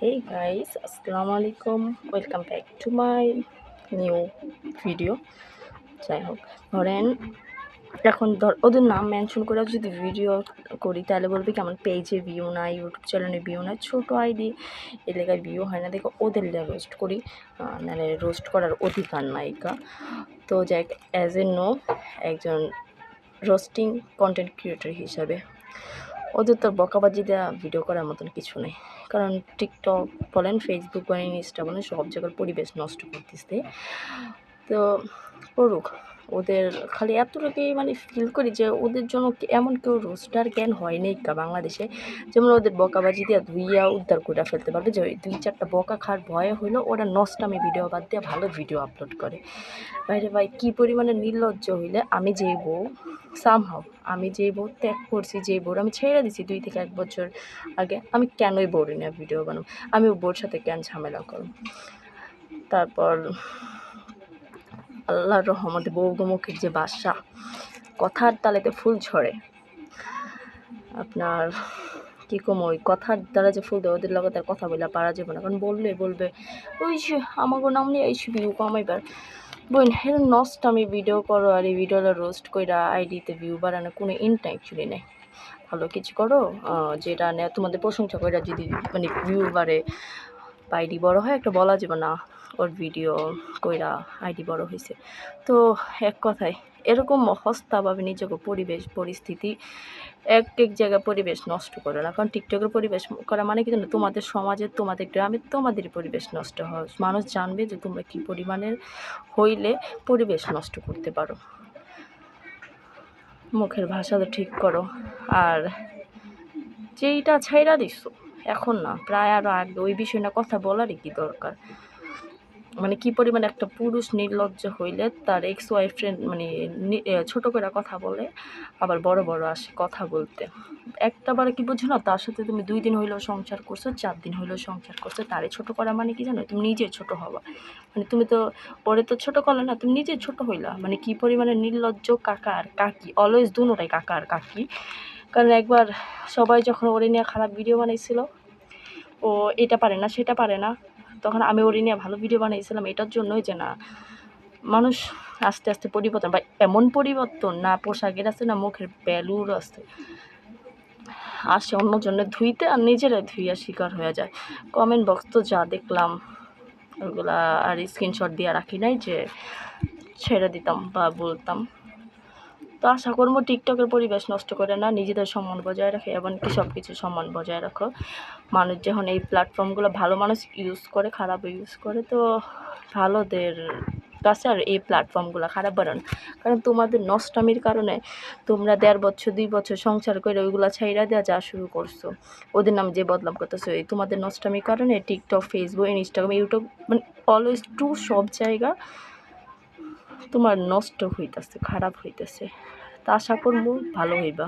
Hey guys, আসসালামু আলাইকুম welcome back to my new video যাই হোক ধরেন এখন ধর ওদের নাম মেনশন করে যদি ভিডিও করি তাহলে বলবে কি আমার পেজে ভিউ নাই ইউটিউব চ্যানেলে ভিউ নাই ছোটো আইডি এলাকায় ভিউ হয় না। দেখে ওদের রোস্ট করি নাহলে রোস্ট করার অধিকার নায়িকা তো যাই অ্যাজ এ নো একজন রোস্টিং কন্টেন্ট ক্রিয়েটর হিসাবে। ওদের তো বকাবাজি দেওয়া ভিডিও করার মতন কিছু নেই। কারণ টিকটক বলেন ফেসবুক বলেন ইনস্টা বলেন, সব জায়গার পরিবেশ নষ্ট করতেছে। তো, করুক। ওদের খালি এতটুকুই মানে ফিল করি যে ওদের জন্য এমন কেউ রোস্টার জ্ঞান হয় নাই কা বাংলাদেশে? যেমন ওদের বকাবাজি দিয়ে ধুইয়া উদ্ধার করে ফেলতে পারবে যে দুই চারটা বকা খার ভয়ে হইল ওরা নষ্টামি ভিডিও বাদ দিয়ে ভালো ভিডিও আপলোড করে। বাইরে ভাই কী পরিমাণে নির্লজ্জ হইলে আমি যেই বউ সামহাও আমি যেই বউ ত্যাগ করছি যেই বউর, আমি ছেড়ে দিছি দুই থেকে এক বছর আগে, আমি কেনই বউরি না ভিডিও বানাবো? আমি ও বউর সাথে কেন ঝামেলা করব? তারপর আল্লাহর রহমতে বৌগমুখের যে বাসা কথার তালেতে ফুল ঝরে। আপনার কী কম ওই কথার দ্বারা যে ফুল দেয়, ওদের তার কথা বলে পারা যাবে না। কারণ বললে বলবে, ওই যে আমাকে নাম নিয়ে এই ভিউ কমাইবার বোন, হের নষ্ট আমি ভিডিও করো আর এই ভিডিওটা রোস্ট কইরা আইডিতে ভিউ বাড়ানো কোনো ইনটা অ্যাকচুয়ালি নেই। ভালো কিছু করো যেটা তোমাদের প্রশংসা কইরা যদি মানে ভিউ বাড়ে, বা আইডি বড় হয়, একটা বলা যাবে না। ওর ভিডিও কইরা আইডি বড় হয়েছে তো এক কথায়, এরকম হস্তাভাবে নিজেকে পরিবেশ, পরিস্থিতি এক এক জায়গায় পরিবেশ নষ্ট করো না। কারণ টিকটকের পরিবেশ করা মানে কি জানো? তোমাদের সমাজে, তোমাদের গ্রামে তোমাদের পরিবেশ নষ্ট হয়। মানুষ জানবে যে তোমরা কি পরিমাণের হইলে পরিবেশ নষ্ট করতে পারো। মুখের ভাষা তো ঠিক করো। আর যেইটা ছাইরা দিস এখন না, প্রায় আরও আগে ওই বিষয় না কথা বলারই কি দরকার? মানে কি পরিমাণে একটা পুরুষ নির্লজ্জ হইলে তার এক্স ওয়াইফ ফ্রেন্ড মানে ছোট করে কথা বলে, আবার বড় বড় আসে কথা বলতে। একটা বার কি বুঝো না, তার সাথে তুমি দুই দিন হইলেও সংসার করছ, চার দিন হইলেও সংসার করছ, তারে ছোট করা মানে কি জানো, তুমি নিজে ছোট হবা। মানে তুমি তো পরে তো ছোট করলে না, তুমি নিজে ছোট হইলা। মানে কি পরিমাণে নির্লজ্জ কাকা আর কাকি অলওয়েজ দুনোটাই কাকা আর কাকি। কারণ একবার সবাই যখন ওরে নিয়ে খারাপ ভিডিও বানাইছিল, ও এটা পারে না, সেটা পারে না তখন আমি ওরে নিয়ে ভালো ভিডিও বানিয়েছিলাম এটার জন্যই যে না, মানুষ আস্তে আস্তে পরিবর্তন বা এমন পরিবর্তন না, পোশাকের আছে না, মুখের ভ্যালুর আছে। আসে অন্যজনের ধুইতে আর নিজেরাই ধুইয়া শিকার হয়ে যায়। কমেন্ট বক্স তো যা দেখলাম ওগুলা আর স্ক্রিনশট দিয়ে রাখি নাই যে ছেড়ে দিতাম বা বলতাম। তো আশা করব টিকটকের পরিবেশ নষ্ট করে না, নিজেদের সম্মান বজায় রাখে এমনকি সব কিছু সম্মান বজায় রাখো। মানুষ যখন এই প্ল্যাটফর্মগুলো ভালো মানুষ ইউজ করে, খারাপ ইউজ করে, তো ভালোদের কাছে আর এই প্ল্যাটফর্মগুলো খারাপ বানান কারণ তোমাদের নষ্টামির কারণে তোমরা দেড় বছর, দুই বছর সংসার করে ওইগুলো ছাইরা দেওয়া যা শুরু করছ, ওদের নাম যে বদনাম করতেছো, এই তোমাদের নষ্টামির কারণে টিকটক ফেসবুক ইনস্টাগ্রাম ইউটিউব মানে অলওয়েজ টু সব জায়গা তোমার নষ্ট হইতেছে খারাপ হইতেছে। তা আশা করব ভালো হইবা।